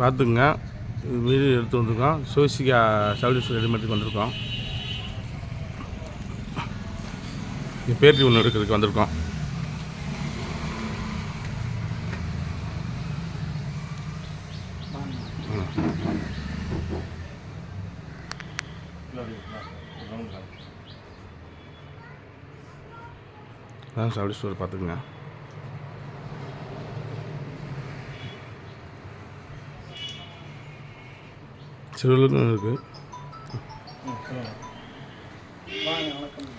பார்த்துக்குங்க. மீறி எடுத்து வந்திருக்கோம். சோசிகா சவுடிஸ் ரெடிமேட்டுக்கு வந்திருக்கோம். பேட்டி ஒன்று எடுக்கிறதுக்கு வந்திருக்கோம். அதான் சவுடி ஸ்டோர் பார்த்துக்குங்க. சிறுவலுக்கும் இருக்குது வாங்க வணக்கம்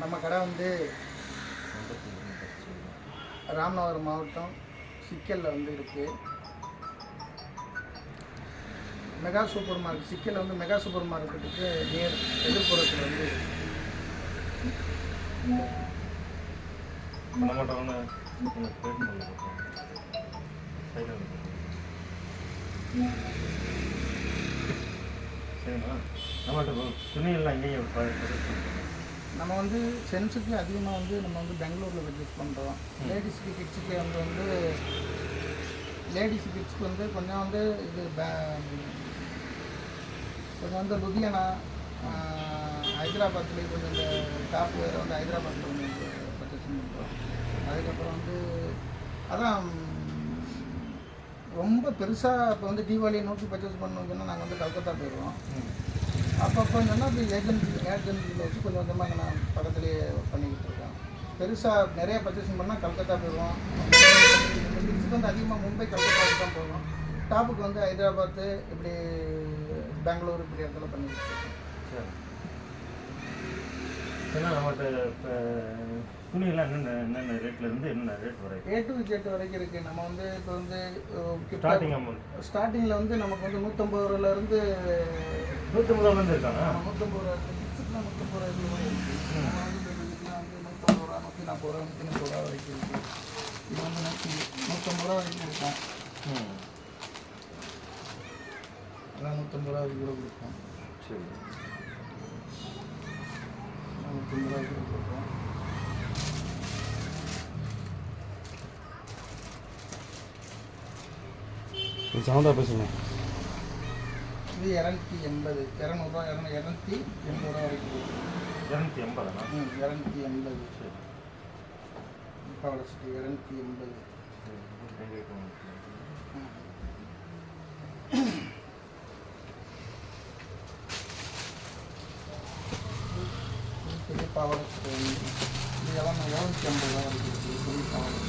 நம்ம கடை வந்து ராமநாதபுரம் மாவட்டம் சிக்கலில் வந்து இருக்குது மெகா சூப்பர் மார்க்கெட் சிக்கலில் வந்து மெகா சூப்பர் மார்க்கெட்டுக்கு நியர் எதிர்ப்புறத்தில் வந்து நம்மகிட்ட ஒன்று கொஞ்சம் பேட் பண்ணி சைடில் சரிங்களா துணியெல்லாம் எங்கேயும் நம்ம வந்து சென்ஸுக்கு அதிகமாக வந்து நம்ம வந்து பெங்களூரில் பர்ச்சேஸ் பண்ணுறோம் லேடிஸுக்கு கிட்ஸுக்கு வந்து வந்து லேடிஸ் கிட்ஸ்க்கு வந்து கொஞ்சம் வந்து இது கொஞ்சம் வந்து லுதியானா ஹைதராபாத்லேயே கொஞ்சம் இந்த டாப் வேறு வந்து ஹைதராபாத்தில் வந்து பர்ச்சேஸ் பண்ணுறோம் அதுக்கப்புறம் வந்து அதான் ரொம்ப பெருசாக இப்போ வந்து தீபாவளியை நோக்கி பர்ச்சேஸ் பண்ணணும்னு நாங்கள் வந்து கல்கத்தா போயிடுவோம் அப்பப்போ சொன்னால் அப்படி ஏஜென்சி ஏஜென்சியில் வச்சு கொஞ்சம் கொஞ்சமாக நான் பக்கத்துலேயே பண்ணிக்கிட்டு இருக்கேன் பெருசாக நிறைய பர்ச்சேசிங் பண்ணால் கல்கத்தா போயிடுவோம் கிட்ஸுக்கு வந்து அதிகமாக மும்பை கல்கத்தாவுக்கு தான் போவோம். டாப்புக்கு வந்து ஹைதராபாத்து இப்படி பெங்களூர் இப்படி இடத்துல பண்ணிக்கிட்டு இருக்கோம். சரி. ஏன்னா நம்மகிட்ட இப்போ துணியெல்லாம் என்னென்ன என்னென்ன ரேட்ல இருந்து என்னென்ன ரேட் வரைக்கும் ஏ டு ஜெட் வரைக்கும் இருக்குது நம்ம வந்து இப்போ வந்து ஸ்டார்டிங் அமௌண்ட் ஸ்டார்டிங்கில் வந்து நமக்கு வந்து நூற்றம்பது ரூபாலேருந்து நூற்றம்பது ரூபாலேருந்து இருக்காங்க நூற்றம்பது ரூபா நூற்றம்பது ரூபா இருக்குது நம்ம வந்து நூற்றம்பது ரூபா நூற்றி நாற்பது ரூபா நூற்றி முப்பது ரூபா வரைக்கும் இருக்குது இது வந்து நூற்றி நூற்றம்பது ரூபா வரைக்கும் இருக்கும் ம். அதான் நூற்றம்பது ரூபா வரைக்கும் கூட கொடுப்போம். சரி நூற்றம்பது ரூபா வரைக்கும் கொடுப்போம் சவுண்டாக பேசுங்க. இது இரநூத்தி எண்பது. இரநூறுவா இரநூ இரநூத்தி எண்பது ரூபா வரைக்கும் இரநூத்தி எண்பதுண்ணா ம் இரநூத்தி எண்பது. சரி. முக்காவளை இரநூத்தி எண்பது சரி எங்கே போகணும்? ம். இது பெரிய பாவாடை சட்டை வந்து இது எல்லாம் இரநூத்தி ஐம்பது ரூபா வரைக்கும் பாவாடை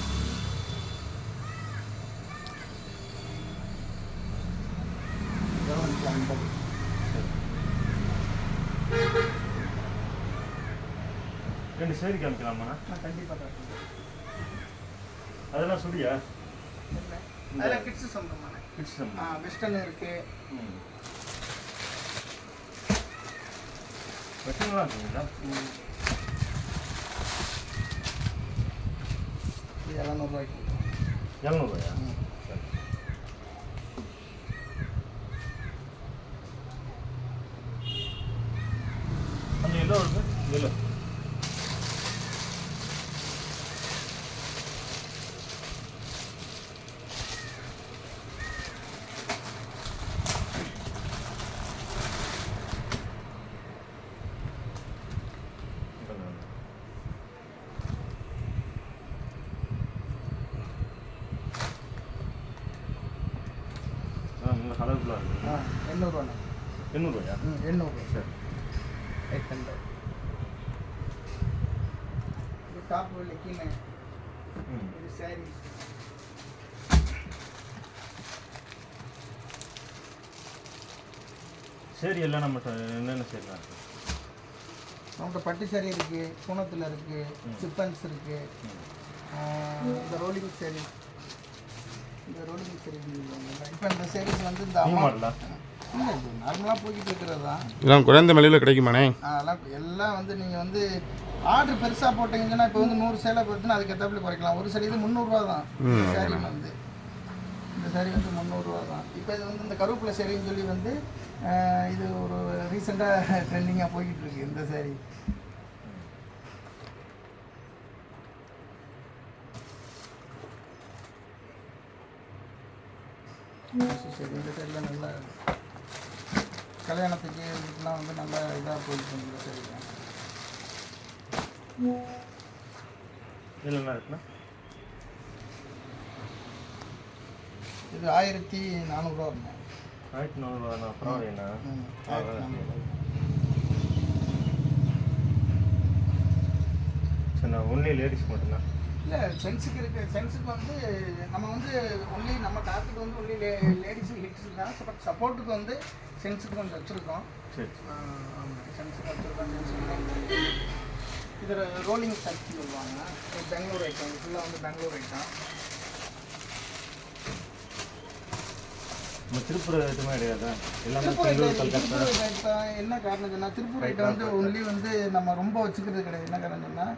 இரநூத்தி ஐம்பது ரெண்டு சேரி காமிக்கலாமா? நான் கண்டிப்பாக அதெல்லாம் சுடியா இல்லை. அதில் கிட்ஸு சொந்தமான கிட்ஸ் ஆ வெஸ்டர்ன் இருக்குது ம். வெட்டிங்கெல்லாம் இருக்குங்களா? ఎలనూరులో అయిపోతుంది ఎలనూరులో ஆ எண்ணூறுவாண்ணா. எண்ணூறுவாயா? ம் எண்ணூறு. சரி. எயிட் ஹண்ட்ரட் இது டாப் ம். இது சாரீஸ் சரி எல்லாம் நம்மகிட்ட என்னென்ன சரிலாம் நம்மகிட்ட பட்டு சாரி இருக்குது பூனத்தில் இருக்குது சிப்பன்ஸ் இருக்குது இந்த ரோலிங் சாரி இந்த இப்போ இந்த சாரீஸ் வந்து இந்த அம்மா மாடலா நார்மலாக போய்கிட்டு இருக்கிறது? தான் இதெல்லாம் குறைந்த மலிவில் கிடைக்குமாண்ணே? அதெல்லாம் எல்லாம் வந்து நீங்கள் வந்து ஆர்டர் பெருசாக போட்டீங்கன்னா இப்போ வந்து நூறு சேலை போச்சுன்னா அதுக்கு ஏற்றாப்புல குறைக்கலாம். ஒரு சாரி இது முந்நூறுரூவா தான். இந்த சாரி வந்து. இந்த சாரி வந்து முந்நூறுரூவா தான். இப்போ இது வந்து இந்த கருவேப்பிலை சாரின்னு சொல்லி வந்து இது ஒரு ரீசெண்டாக ட்ரெண்டிங்காக போய்கிட்டு இருக்கு இந்த சாரி சரி இந்த சைடில் நல்லா கல்யாணத்துக்கு இதுக்கெலாம் வந்து நல்லா இதாக போயிட்டு இருந்தது சரிங்க இதில் என்ன இருக்குண்ணா இது ஆயிரத்தி நானூறுரூவா இருக்கும் ஆயிரத்தி நானூறுவா பரவாயில்லைண்ணா. ம், ஆயிரத்தி நானூறுரூவா சரி நான் ஒன்லி லேடிஸ் மட்டும்தான். இல்லை ஜென்ஸுக்கு இருக்க. ஜென்ஸுக்கு வந்து நம்ம வந்து ஒன்லி நம்ம டாப்புக்கு வந்து ஒன்லி லே லேடிஸு ஹிட்ஸுக்கு தான். பட் சப்போர்ட்டுக்கு வந்து ஜென்ஸுக்கு கொஞ்சம் வச்சுருக்கோம். சரி. ஜென்ஸுக்கு வச்சுருக்கோம் ஜென்ஸுக்கு இதில் ரோலிங் சர்ச் சொல்லுவாங்க. பெங்களூர் ஐட்டம் ஃபுல்லாக வந்து பெங்களூர் ஐட்டம் நம்ம திருப்பூர் எதுவுமே கிடையாதா? எல்லாமே ஐட்டம் ஐட்டம் என்ன காரணம் சொன்னால் திருப்பூர் ஐட்டம் வந்து ஒன்லி வந்து நம்ம ரொம்ப வச்சுக்கிறது கிடையாது. என்ன காரணம் சொன்னால்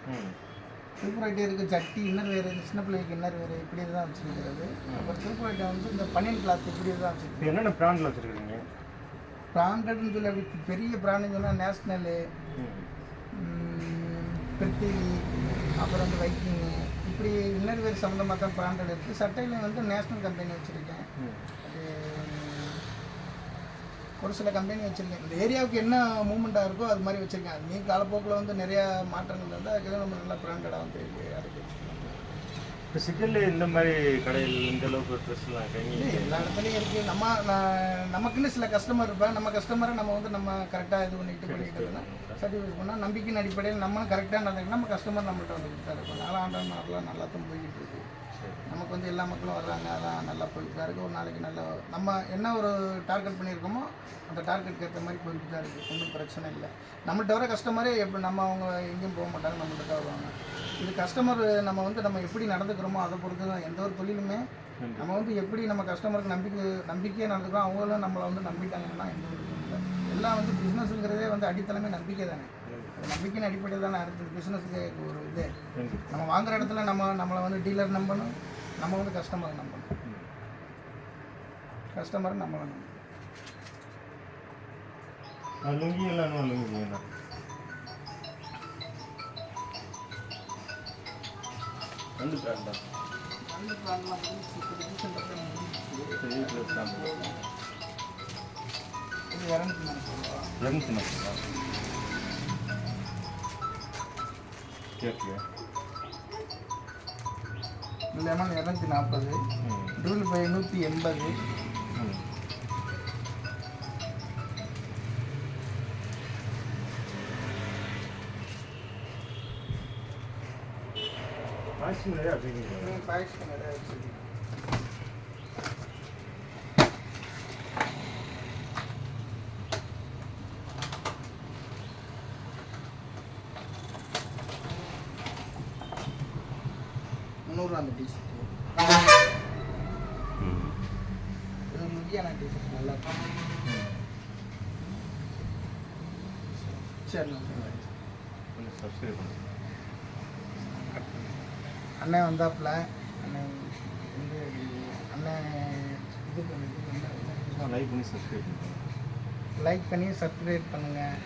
திருப்பூர் ஐட்டம் இருக்குது சட்டி இன்னர் வேறு சின்ன பிள்ளைக்கு இன்னர் வேறு இப்படி தான் வச்சுருக்கிறது. அப்புறம் திருப்பூர் வந்து இந்த பனியன் கிளாத் இப்படி தான் வச்சுருக்கோம் இப்போ என்னென்ன ப்ராண்டில் வச்சுருக்கீங்க பிராண்டட்னு சொல்லி அப்படி பெரிய பிராண்டுன்னு சொன்னால் நேஷ்னலு பிருத்திவி அப்புறம் வந்து வைக்கிங்கு இப்படி இன்னர்வேர் சம்மந்தமாக தான் பிராண்டட் இருக்குது சட்டையில் வந்து நேஷ்னல் கம்பெனி வச்சுருக்கேன். அது ஒரு சில கம்பெனி வச்சுருக்கேன். இந்த ஏரியாவுக்கு என்ன மூமெண்ட்டாக இருக்கோ அது மாதிரி வச்சுருக்கேன். நீ காலப்போக்கில் வந்து நிறையா மாற்றங்கள் வந்து அதுக்கு நம்ம நல்லா பிராண்டடாக வந்து வச்சுருக்கோம் இப்போ சிக்கலில் இந்த மாதிரி கடையில் இந்த அளவுக்கு ட்ரெஸ்லாம் எல்லா இடத்துலையும் இருக்குது நம்ம நான் நமக்குன்னு சில கஸ்டமர் இருப்பேன் நம்ம கஸ்டமரை நம்ம வந்து நம்ம கரெக்டாக இது பண்ணிட்டு பண்ணிக்கிட்டதுன்னா சர்டிஃபிகேட் பண்ணால் நம்பிக்கையின் அடிப்படையில் நம்மளும் கரெக்டாக நடந்துக்கிட்டு நம்ம கஸ்டமர் நம்மள்ட்ட வந்து கொடுத்தா இருக்கும் நாலாண்டாம் நாளெலாம் நல்லா தான் போய்கிட்டு இருக்கு. நமக்கு வந்து எல்லா மக்களும் வர்றாங்க அதான் நல்லா போயிட்டு தான் இருக்குது ஒரு நாளைக்கு நல்ல நம்ம என்ன ஒரு டார்கெட் பண்ணியிருக்கோமோ அந்த டார்கெட்டுக்கு ஏற்ற மாதிரி போயிட்டு தான் இருக்குது ஒன்றும் பிரச்சனை இல்லை. நம்மள்ட்ட வர கஸ்டமரே எப்படி நம்ம அவங்க எங்கேயும் போக மாட்டாங்க நம்மள்ட்ட தான் வருவாங்க. இது கஸ்டமர் நம்ம வந்து நம்ம எப்படி நடந்துக்கிறோமோ அதை பொறுத்து தான் எந்த ஒரு தொழிலுமே நம்ம வந்து எப்படி நம்ம கஸ்டமருக்கு நம்பிக்கை நம்பிக்கையாக நடந்துக்கிறோம் அவங்களும் நம்மளை வந்து நம்பிட்டாங்கன்னா எந்த ஒரு இல்லை. எல்லாம் வந்து பிஸ்னஸுங்கிறதே வந்து அடித்தளமே நம்பிக்கை தானே. நம்பிக்கையின் அடிப்படையில் தானே அடுத்தது பிஸ்னஸுக்கு ஒரு இது. நம்ம வாங்குற இடத்துல நம்ம நம்மளை வந்து டீலர் நம்பணும் நம்ம வந்து கஸ்டமரை நம்பணும். கஸ்டமரை நம்மளை நம்பணும். லுங்கி எல்லாம் லுங்கி வேணும் ரெண்டு பிராண்ட் தான். தான் இது இரநூத்தி நாற்பது மட்டும்தான் கேட்கலையா? லெமன் இரநூத்தி நாற்பது டூல் பை நூற்றி எண்பது வாஷிங் நிறையா வச்சுருக்கீங்க. பாய்ச்சி நிறையா வச்சுருக்கேன் முந்நூறுரூவா அந்த டிஷர்ட்டு இது முக்கியமான டிஷர்ட் நல்லா இருக்கும். சரி நான் கொஞ்சம் சப்ஸ்கிரைப் பண்ணுங்க. அண்ணன் வந்தாப்புல அண்ணன் வந்து அண்ணன் இது பண்ணி லைக் பண்ணி சப்ஸ்கிரைப் லைக் பண்ணி சப்ஸ்கிரைப் பண்ணுங்கள்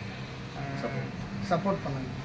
சப்போர்ட் பண்ணுங்கள்